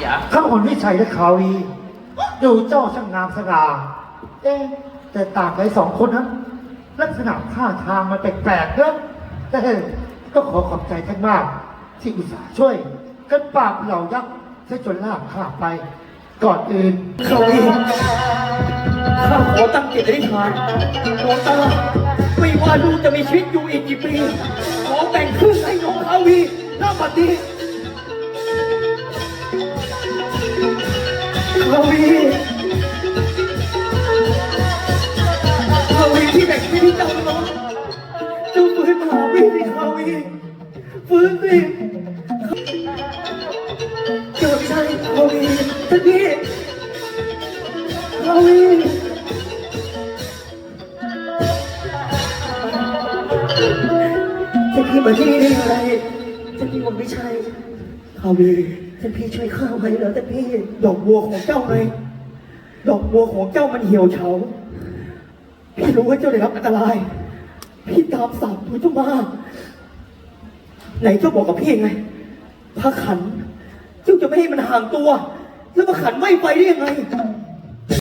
อย่าข้าอ่อนวิชัยและคาวีดูเจ้าช่างงามสง่าเอ๊ะแต่ต่างกันสองคนนั้นลักษณะท่าทางมันแปลกๆนะเอ้ยก็ขอขอบใจท่านมาก ที่อุตส่าห์ช่วย กันปราบเหล่ายักษ์ซะจนลากข้าไป ก่อนอื่นข้าวีข้าขอตั้งจิตอธิษฐานดวงตาไม่ว่าลูกจะมีชีวิตอยู่อีกกี่ปีขอแบ่งครึ่งให้น้องข้าวีหน้าบัดนี้ ข้าวีข้าวีที่แบ่งชีวิตให้จ้าน้องเจ้าฟื้นมาหาพี่สิข้าวีฟื้นสิเกิดใช่ข้าวีท่านพี่เอาวีท่านพี่มาที่นี่ได้ยังไงท่านพี่ผมไม่ใช่เอาวี ท่านพี่ช่วยข้าไว้เล้วท่านพี่ ดอกบัวของเจ้าไงดอกบัวของเจ้ามันเหี่ยวเฉา พี่รู้ว่าเจ้าได้รับอันตราย พี่ตามสั่งตัวเจ้ามา ไหนเจ้าบอกกับพี่ไงพระขัน เจ้าจะไม่ให้มันห่างตัว แล้วมาขันไม่ไปได้ยังไง